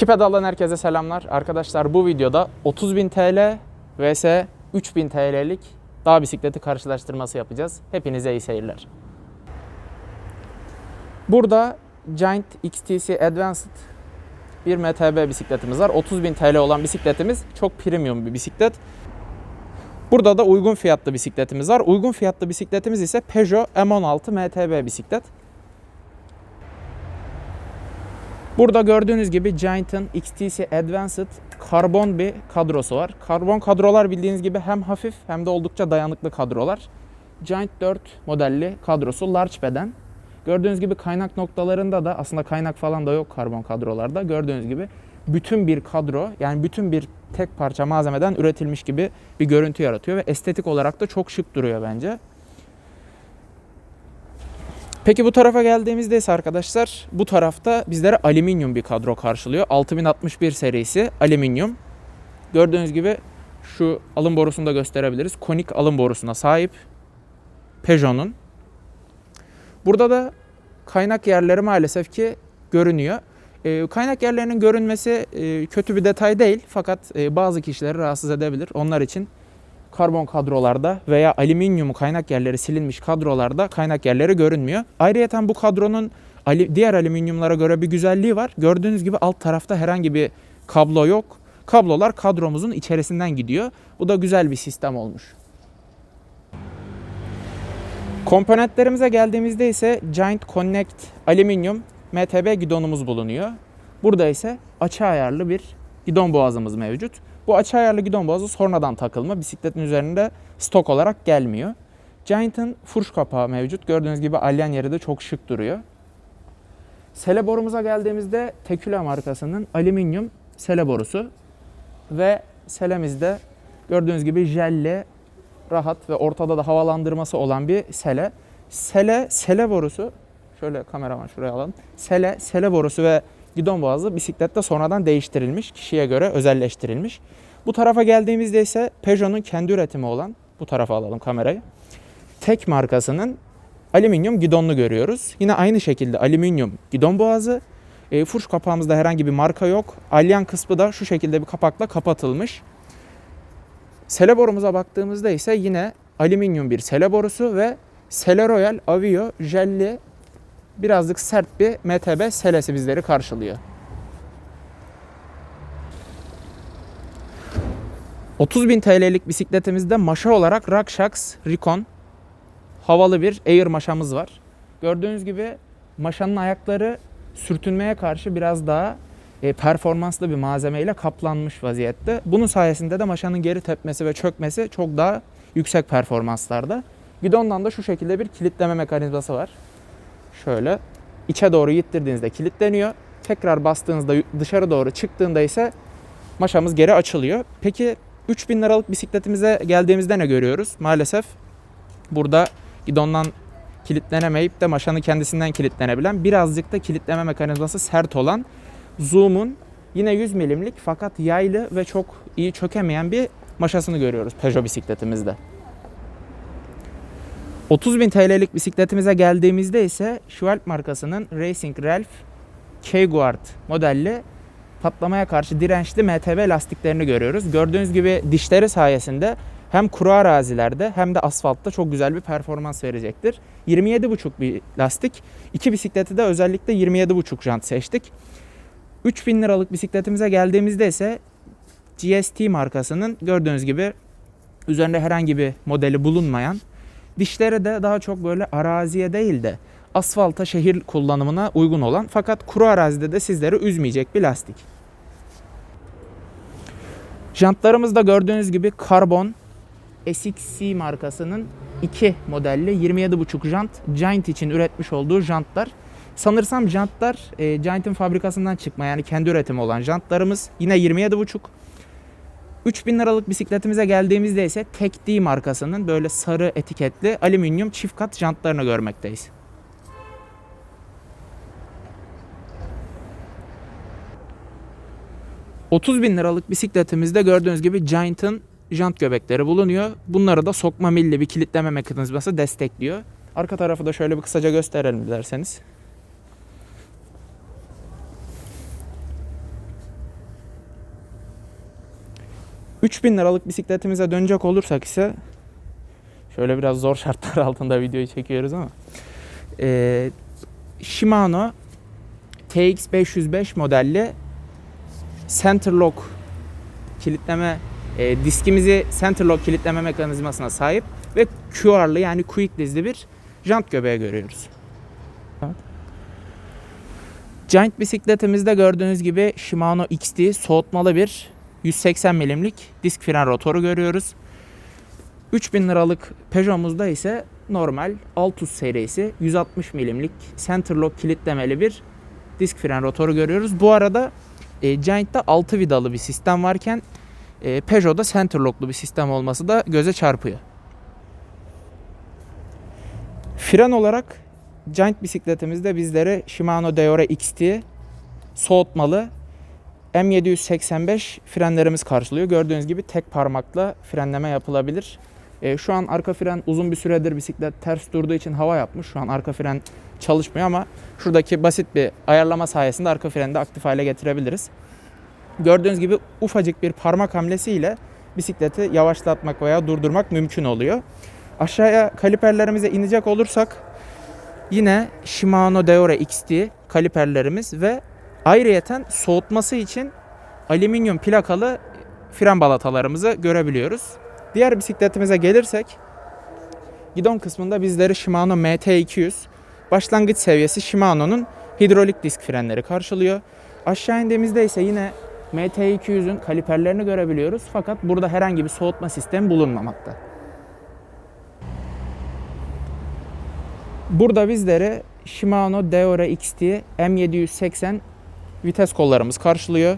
İki pedaldan herkese selamlar. Arkadaşlar bu videoda 30.000 TL vs 3000 TL'lik dağ bisikleti karşılaştırması yapacağız. Hepinize iyi seyirler. Burada Giant XTC Advanced bir MTB bisikletimiz var. 30.000 TL olan bisikletimiz çok premium bir bisiklet. Burada da uygun fiyatlı bisikletimiz var. Uygun fiyatlı bisikletimiz ise Peugeot M16 MTB bisiklet. Burada gördüğünüz gibi Giant'ın XTC Advanced karbon bir kadrosu var. Karbon kadrolar bildiğiniz gibi hem hafif hem de oldukça dayanıklı kadrolar. Giant 4 modelli kadrosu large beden. Gördüğünüz gibi kaynak noktalarında da aslında kaynak falan da yok karbon kadrolarda. Gördüğünüz gibi bütün bir kadro yani bütün bir tek parça malzemeden üretilmiş gibi bir görüntü yaratıyor ve estetik olarak da çok şık duruyor bence. Peki bu tarafa geldiğimizde ise arkadaşlar bu tarafta bizlere alüminyum bir kadro karşılıyor. 6061 serisi alüminyum. Gördüğünüz gibi şu alım borusunu da gösterebiliriz. Konik alım borusuna sahip Peugeot'un. Burada da kaynak yerleri maalesef ki görünüyor. E, kaynak yerlerinin görünmesi e, kötü bir detay değil fakat e, bazı kişileri rahatsız edebilir. Onlar için karbon kadrolarda veya alüminyum kaynak yerleri silinmiş kadrolarda kaynak yerleri görünmüyor. Ayrıca bu kadronun diğer alüminyumlara göre bir güzelliği var. Gördüğünüz gibi alt tarafta herhangi bir kablo yok. Kablolar kadromuzun içerisinden gidiyor. Bu da güzel bir sistem olmuş. Komponentlerimize geldiğimizde ise Giant Connect alüminyum MTB gidonumuz bulunuyor. Burada ise açı ayarlı bir gidon boğazımız mevcut. Bu açı ayarlı gidon boğazı sonradan takılma. Bisikletin üzerinde stok olarak gelmiyor. Giant'ın furş kapağı mevcut. Gördüğünüz gibi alyan yeri de çok şık duruyor. Sele borumuza geldiğimizde Tekula markasının alüminyum sele borusu ve selemizde gördüğünüz gibi jelli, rahat ve ortada da havalandırması olan bir sele. Sele, sele borusu şöyle kameraman şuraya alalım. Sele, sele borusu ve gidon boğazı bisiklette sonradan değiştirilmiş, kişiye göre özelleştirilmiş. Bu tarafa geldiğimizde ise Peugeot'un kendi üretimi olan, bu tarafa alalım kamerayı. Tek markasının alüminyum gidonlu görüyoruz. Yine aynı şekilde alüminyum gidon boğazı. E, furş kapağımızda herhangi bir marka yok. Alyan kısmı da şu şekilde bir kapakla kapatılmış. Sele borumuza baktığımızda ise yine alüminyum bir sele borusu ve Sele Royal Avio jelli birazcık sert bir MTB selesi bizleri karşılıyor. 30.000 TL'lik bisikletimizde maşa olarak Rakshaks Recon havalı bir Air maşamız var. Gördüğünüz gibi maşanın ayakları sürtünmeye karşı biraz daha e, performanslı bir malzemeyle kaplanmış vaziyette. Bunun sayesinde de maşanın geri tepmesi ve çökmesi çok daha yüksek performanslarda. Gidondan da şu şekilde bir kilitleme mekanizması var. Şöyle içe doğru ittirdiğinizde kilitleniyor. Tekrar bastığınızda dışarı doğru çıktığında ise maşamız geri açılıyor. Peki 3000 liralık bisikletimize geldiğimizde ne görüyoruz? Maalesef burada gidondan kilitlenemeyip de maşanın kendisinden kilitlenebilen birazcık da kilitleme mekanizması sert olan Zoom'un yine 100 milimlik fakat yaylı ve çok iyi çökemeyen bir maşasını görüyoruz Peugeot bisikletimizde. 30.000 TL'lik bisikletimize geldiğimizde ise Schwalbe markasının Racing Ralph K-Guard modelli patlamaya karşı dirençli MTB lastiklerini görüyoruz. Gördüğünüz gibi dişleri sayesinde hem kuru arazilerde hem de asfaltta çok güzel bir performans verecektir. 27,5 bir lastik. İki bisikleti de özellikle 27,5 jant seçtik. 3000 liralık bisikletimize geldiğimizde ise GST markasının gördüğünüz gibi üzerinde herhangi bir modeli bulunmayan dişleri de daha çok böyle araziye değil de asfalta şehir kullanımına uygun olan fakat kuru arazide de sizleri üzmeyecek bir lastik. Jantlarımız da gördüğünüz gibi karbon SXC markasının 2 modelli 27,5 jant Giant için üretmiş olduğu jantlar. Sanırsam jantlar e, Giant'ın fabrikasından çıkma yani kendi üretimi olan jantlarımız yine 27,5. 3000 liralık bisikletimize geldiğimizde ise Tek D markasının böyle sarı etiketli alüminyum çift kat jantlarını görmekteyiz. ...30 bin liralık bisikletimizde gördüğünüz gibi Giant'ın jant göbekleri bulunuyor. Bunları da sokma milli bir kilitleme mekanizması destekliyor. Arka tarafı da şöyle bir kısaca gösterelim dilerseniz. 3000 liralık bisikletimize dönecek olursak ise şöyle biraz zor şartlar altında videoyu çekiyoruz ama ee, Shimano TX505 modelli center lock kilitleme e, diskimizi center lock kilitleme mekanizmasına sahip ve QR'lı yani quick dizli bir jant göbeği görüyoruz. Giant bisikletimizde gördüğünüz gibi Shimano XT soğutmalı bir 180 milimlik disk fren rotoru görüyoruz. 3000 liralık Peugeot'umuzda ise normal Altus serisi 160 milimlik center lock kilitlemeli bir disk fren rotoru görüyoruz. Bu arada e, Giant'ta 6 vidalı bir sistem varken e, Peugeot'da center locklu bir sistem olması da göze çarpıyor. Fren olarak Giant bisikletimizde bizlere Shimano Deore XT soğutmalı M785 frenlerimiz karşılıyor. Gördüğünüz gibi tek parmakla frenleme yapılabilir. E, şu an arka fren uzun bir süredir bisiklet ters durduğu için hava yapmış. Şu an arka fren çalışmıyor ama şuradaki basit bir ayarlama sayesinde arka freni de aktif hale getirebiliriz. Gördüğünüz gibi ufacık bir parmak hamlesiyle bisikleti yavaşlatmak veya durdurmak mümkün oluyor. Aşağıya kaliperlerimize inecek olursak yine Shimano Deore XT kaliperlerimiz ve ayrıyeten soğutması için alüminyum plakalı fren balatalarımızı görebiliyoruz. Diğer bisikletimize gelirsek gidon kısmında bizleri Shimano MT200 başlangıç seviyesi Shimano'nun hidrolik disk frenleri karşılıyor. Aşağı indiğimizde ise yine MT200'ün kaliperlerini görebiliyoruz fakat burada herhangi bir soğutma sistemi bulunmamakta. Burada bizleri Shimano Deore XT M780 vites kollarımız karşılıyor.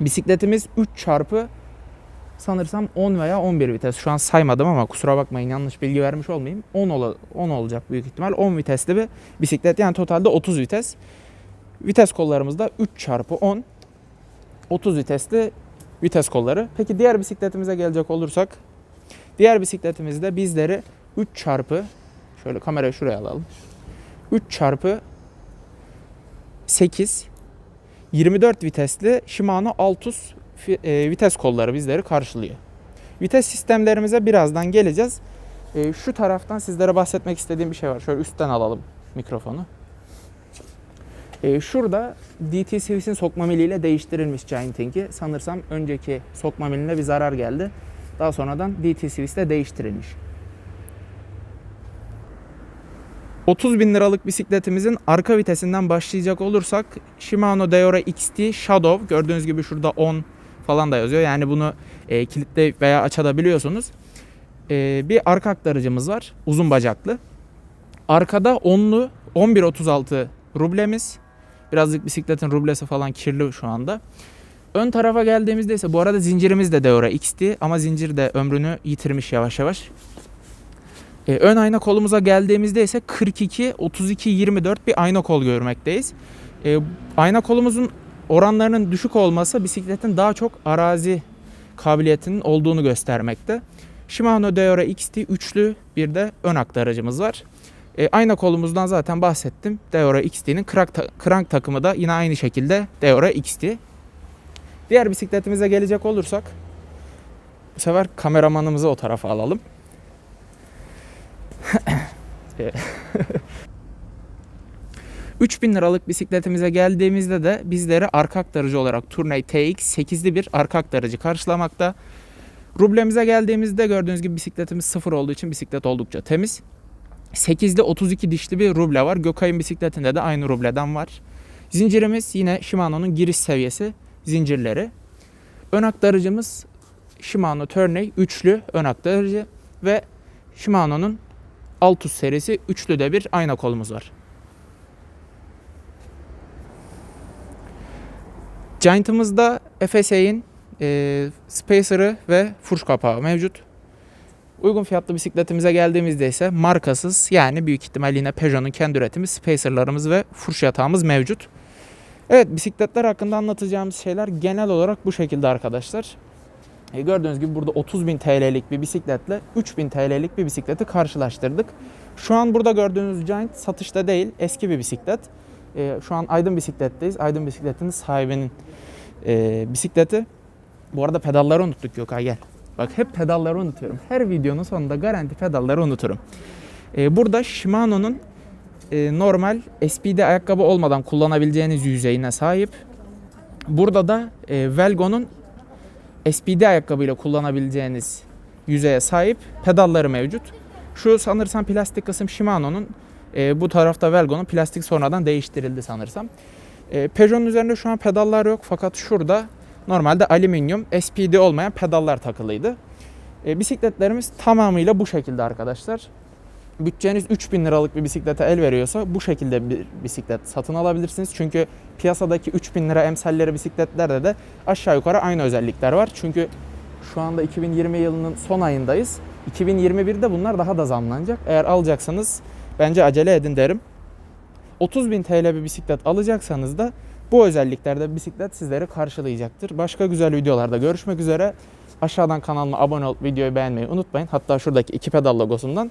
Bisikletimiz 3 çarpı sanırsam 10 veya 11 vites. Şu an saymadım ama kusura bakmayın yanlış bilgi vermiş olmayayım. 10, ola, 10 olacak büyük ihtimal. 10 vitesli bir bisiklet. Yani totalde 30 vites. Vites kollarımız da 3 çarpı 10. 30 vitesli vites kolları. Peki diğer bisikletimize gelecek olursak. Diğer bisikletimizde bizleri 3 çarpı şöyle kamerayı şuraya alalım. 3 çarpı 8 24 vitesli Shimano Altus e, vites kolları bizleri karşılıyor. Vites sistemlerimize birazdan geleceğiz. E, şu taraftan sizlere bahsetmek istediğim bir şey var. Şöyle üstten alalım mikrofonu. E, şurada DT Swift'in sokma miliyle değiştirilmiş Giant'ink'i. Sanırsam önceki sokma miline bir zarar geldi. Daha sonradan DT Swift'te değiştirilmiş. 30 bin liralık bisikletimizin arka vitesinden başlayacak olursak Shimano Deore XT Shadow gördüğünüz gibi şurada 10 falan da yazıyor. Yani bunu e, kilitleyip veya açabiliyorsunuz. E, bir arka aktarıcımız var. Uzun bacaklı. Arkada 10'lu 11.36 rublemiz. Birazcık bisikletin rublesi falan kirli şu anda. Ön tarafa geldiğimizde ise bu arada zincirimiz de Deore XT ama zincir de ömrünü yitirmiş yavaş yavaş. E, ön ayna kolumuza geldiğimizde ise 42, 32, 24 bir ayna kol görmekteyiz. E, ayna kolumuzun oranlarının düşük olması bisikletin daha çok arazi kabiliyetinin olduğunu göstermekte. Shimano Deore XT üçlü bir de ön aktarıcımız var. E, ayna kolumuzdan zaten bahsettim. Deore XT'nin crank, ta- crank takımı da yine aynı şekilde Deore XT. Diğer bisikletimize gelecek olursak bu sefer kameramanımızı o tarafa alalım. 3000 liralık bisikletimize geldiğimizde de bizleri arka aktarıcı olarak Tourney TX 8'li bir arka aktarıcı karşılamakta. Rublemize geldiğimizde gördüğünüz gibi bisikletimiz sıfır olduğu için bisiklet oldukça temiz. 8'li 32 dişli bir ruble var. Gökay'ın bisikletinde de aynı rubleden var. Zincirimiz yine Shimano'nun giriş seviyesi zincirleri. Ön aktarıcımız Shimano Tourney üçlü ön aktarıcı ve Shimano'nun Altus serisi üçlü de bir ayna kolumuz var. Giant'ımızda FSA'in e, Spacer'ı ve furş kapağı mevcut. Uygun fiyatlı bisikletimize geldiğimizde ise markasız yani büyük ihtimal yine Peugeot'un kendi üretimi Spacer'larımız ve furş yatağımız mevcut. Evet bisikletler hakkında anlatacağımız şeyler genel olarak bu şekilde arkadaşlar. E, gördüğünüz gibi burada 30.000 TL'lik bir bisikletle 3.000 TL'lik bir bisikleti karşılaştırdık. Şu an burada gördüğünüz Giant satışta değil eski bir bisiklet. E, şu an Aydın Bisiklet'teyiz. Aydın Bisiklet'in sahibinin e, bisikleti. Bu arada pedalları unuttuk Gökay gel. Bak hep pedalları unutuyorum. Her videonun sonunda garanti pedalları unuturum. Ee, burada Shimano'nun e, normal SPD ayakkabı olmadan kullanabileceğiniz yüzeyine sahip. Burada da e, Velgo'nun SPD ayakkabıyla kullanabileceğiniz yüzeye sahip pedalları mevcut. Şu sanırsam plastik kısım Shimano'nun, e, bu tarafta Velgo'nun plastik sonradan değiştirildi sanırsam. E, Peugeot'un üzerinde şu an pedallar yok fakat şurada normalde alüminyum SPD olmayan pedallar takılıydı. E, bisikletlerimiz tamamıyla bu şekilde arkadaşlar. Bütçeniz 3000 liralık bir bisiklete el veriyorsa bu şekilde bir bisiklet satın alabilirsiniz. Çünkü piyasadaki 3000 lira emsalleri bisikletlerde de aşağı yukarı aynı özellikler var. Çünkü şu anda 2020 yılının son ayındayız. 2021'de bunlar daha da zamlanacak. Eğer alacaksanız bence acele edin derim. 30.000 TL bir bisiklet alacaksanız da bu özelliklerde bisiklet sizleri karşılayacaktır. Başka güzel videolarda görüşmek üzere. Aşağıdan kanalıma abone olup videoyu beğenmeyi unutmayın. Hatta şuradaki iki pedal logosundan.